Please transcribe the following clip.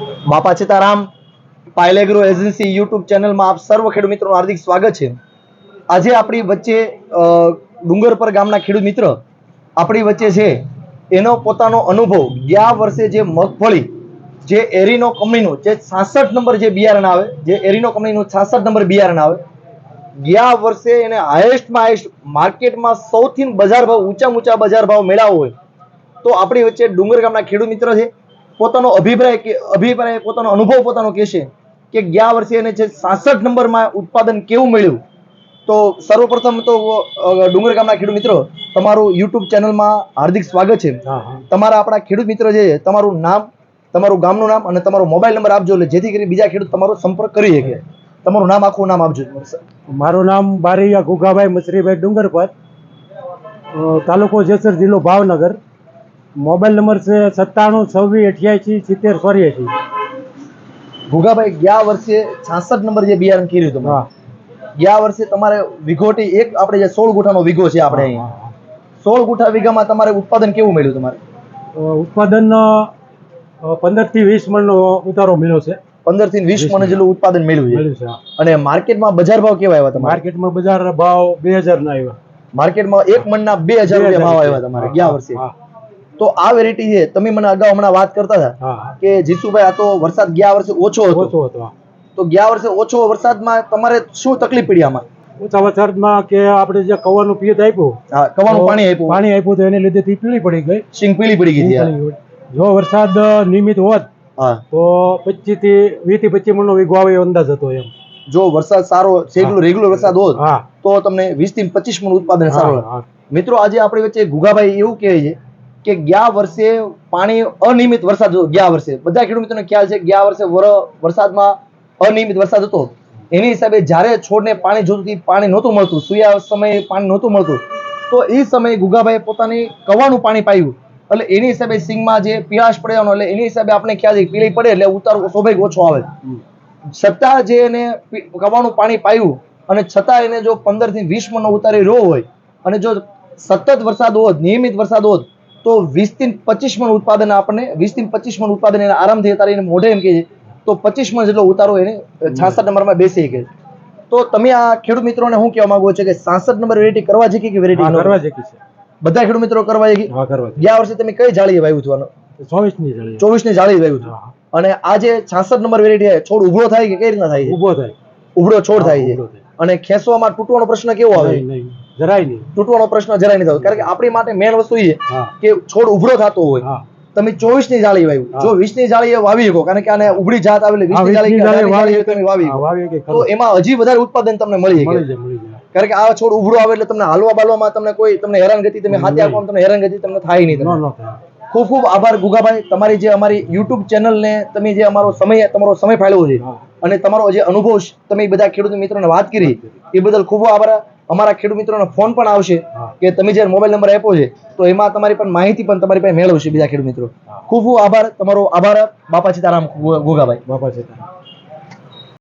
બાપા Sitaram, પાયલેગ્રો agency YouTube ચેનલમાં આપ સર્વ ખેડૂત મિત્રોનું હાર્દિક સ્વાગત છે. આજે આપણી વચ્ચે ડુંગરપર ગામના ખેડૂત મિત્ર આપણી વચ્ચે છે. એનો પોતાનો અનુભવ, ગયા વર્ષે જે મગફળી, જે એરિનો કંપનીનું, જે છાસઠ નંબર જે બિયારણ આવે, જે એરિનો કંપનીનું છાસઠ નંબર બિયારણ આવે, ગયા વર્ષે એને હાઈએસ્ટમાં હાઈએસ્ટ માર્કેટમાં સૌથી બજાર ભાવ ઊંચા ઊંચા બજાર ભાવ મેળવ્યો હોય. તો આપણી વચ્ચે ડુંગર ગામના ખેડૂત મિત્ર છે. પોતાનો અભિપ્રાય કે અભિપ્રાય પોતાનો અનુભવ પોતાનો કહેશે કે ગયા વર્ષે એને જે સાસઠ નંબરમાં ઉત્પાદન કેવું મળ્યું? તો સર્વપ્રથમ તો ડુંગર ગામના ખેડૂત મિત્રો તમારું યુટ્યુબ ચેનલમાં હાર્દિક સ્વાગત છે. તમારા આપણા ખેડૂત મિત્ર જે છે તમારું નામ તમારું ગામનું નામ અને તમારો મોબાઈલ નંબર આપજો એટલે જેથી કરીને બીજા ખેડૂત તમારો સંપર્ક કરી શકે. તમારું નામ આખું નામ આપજો. મારું નામ બારૈયા ગુગાભાઈ મસરીભાઈ ડુંગરપર તાલુકો જેસર જિલ્લો ભાવનગર. મોબાઈલ નંબર છે સત્તાણું છવ્વીસ અઠ્યાસી સિત્તેર ચોર્યાસી ભૂગાભાઈ ગયા વર્ષે છાસઠ નંબર જે બિયારણ કર્યું તમે? હા. ગયા વર્ષે તમારે વિઘોટી એક આપણે જે સોળ ગુઠાનો વિઘો છે આપણે અહીં. સોળ ગુઠા વીઘામાં તમારે ઉત્પાદન કેવું મળ્યું તમારે? ઉત્પાદન પંદરથી વીસ મણનો ઉતારો મળ્યો છે. પંદરથી વીસ મણ જેટલું ઉત્પાદન મળ્યું છે. અને માર્કેટમાં બજાર ભાવ કેવા આવ્યા તમારે? માર્કેટમાં બજાર ભાવ બે હજાર ના આવ્યા. માર્કેટમાં એક મણના બે હજાર રૂપિયા ભાવ આવ્યા તમારે ગયા વર્ષે. તો આ વેરાયટી છે. તમે મને અગાઉ હમણાં વાત કરતા હતા. કે જીતુભાઈ આ તો વરસાદ ગયા વર્ષે ઓછો હતો. ઓછો હતો તો ગયા વર્ષે ઓછો વરસાદમાં તમારે શું તકલીફ પડી આમાં? ઓછા વરસાદમાં કે આપણે જે કવાનું પિયત આપ્યું હા, કવાનું પાણી આપ્યું. પાણી આપ્યું તો એને લીધે પીળી પડી ગઈ. સિંગ પીળી પડી ગઈ જો વરસાદ નિયમિત હોત તો પચીસથી વીસથી પચીસ મણનો વીઘો આવે અંદાજ હતો એમ. જો વરસાદ સારો રેગ્યુલર રેગ્યુલર વરસાદ હોત તો તમને વીસથી પચીસ મણ ઉત્પાદન સારું મિત્રો આજે આપણી વચ્ચે ગુગાભાઈ એવું કહે છે કે ગયા વર્ષે પાણી અનિયમિત વરસાદ હતો, ગયા વર્ષે. બધા ખેડૂત મિત્રોને ખ્યાલ છે ગયા વર્ષે વર- વરસાદમાં અનિયમિત વરસાદ હતો. એની હિસાબે જ્યારે છોડને પાણી જોતું પાણી નહોતું મળતું. સૂયા સમયે પાણી નહોતું મળતું. તો એ સમયે ગુગાભાઈએ પોતાની કવાનું પાણી પાયું. એટલે એની હિસાબે સિંગમાં જે પીળાશ પડ્યાનો એટલે એની હિસાબે આપણે ખ્યાલ છે પીળી પડે એટલે ઉતાર સ્વાભાવિક ઓછો આવે. છતાં જે એને કવાનું પાણી પાયું અને છતાં એને જો પંદરથી વીસ મણનો ઉતારી રહ્યો હોય અને જો સતત વરસાદ હોત, નિયમિત વરસાદ હોત તો વીસથી પચીસ મણ ઉત્પાદન આપણને વીસથી પચીસ મણ ઉત્પાદન એને આરામથી અત્યારે એને મોઢે એમ કહે છે તો પચીસ મણ જેટલો ઉતારો એને છાસઠ નંબરમાં બેસી શકે તો તમે આ ખેડૂત મિત્રોને શું કહેવા માંગો છો કે સાસઠ નંબર વેરાયટી કરવા જેકી કે વેરાયટી કરવા જેકી છે. બધા ખેડૂત મિત્રો કરવા જેકી? હા કરવા ગયા વર્ષે તમે કઈ જાળી વાવ્યું હતું ચોવીસની જાળી ચોવીસની જાળી વાવ્યું હતું. હા, હા. અને આ જે છાસઠ નંબર વેરાયટી છોડ ઊભો થાય કે કઈ રીતના થાય છે? ઊભો થાય. ઉભરો છોડ થાય છે. અને ખેંચવામાં તૂટવાનો પ્રશ્ન કેવો આવે. જરાય નહીં. તૂટવાનો પ્રશ્ન જરાય નહીં થતો. કારણ કે આપણી માટે મેન વસ્તુ એ કે છોડ ઉભરો થતો હોય. તમે ચોવીસની જાળી વાવ્યું જો વીસની જાળી વાવી શકો કારણ કે આને ઉભરી જાત આવેલી વીસની જાળી તમે વાવી. વાવી તો એમાં હજી વધારે ઉત્પાદન તમને મળી શકે. કારણ કે આ છોડ ઉભરો આવે એટલે તમને હાલવા બાલવામાં તમને કોઈ તમને હેરાનગતિ તમે હાથે આપવામાં તમને હેરાનગતિ તમને થાય નહીં નો. ખૂબ ખૂબ આભાર ગુગાભાઈ. તમારી જે અમારી યુટ્યુબ ચેનલને તમે જે અમારો સમય તમારો સમય ફાળવ્યો છે અને તમારો જે અનુભવ તમે બધા ખેડૂત મિત્રોને વાત કરી. એ બદલ ખૂબ આભાર. અમારા ખેડૂત મિત્રોનો ફોન પણ આવશે કે તમે જ્યારે મોબાઈલ નંબર આપ્યો છે તો એમાં તમારી પણ માહિતી પણ તમારી પાસે મેળવશે બીજા ખેડૂત મિત્રો. ખૂબ ખૂબ આભાર તમારો આભાર બાપા સીતારામ ગોગાભાઈ. બાપા છે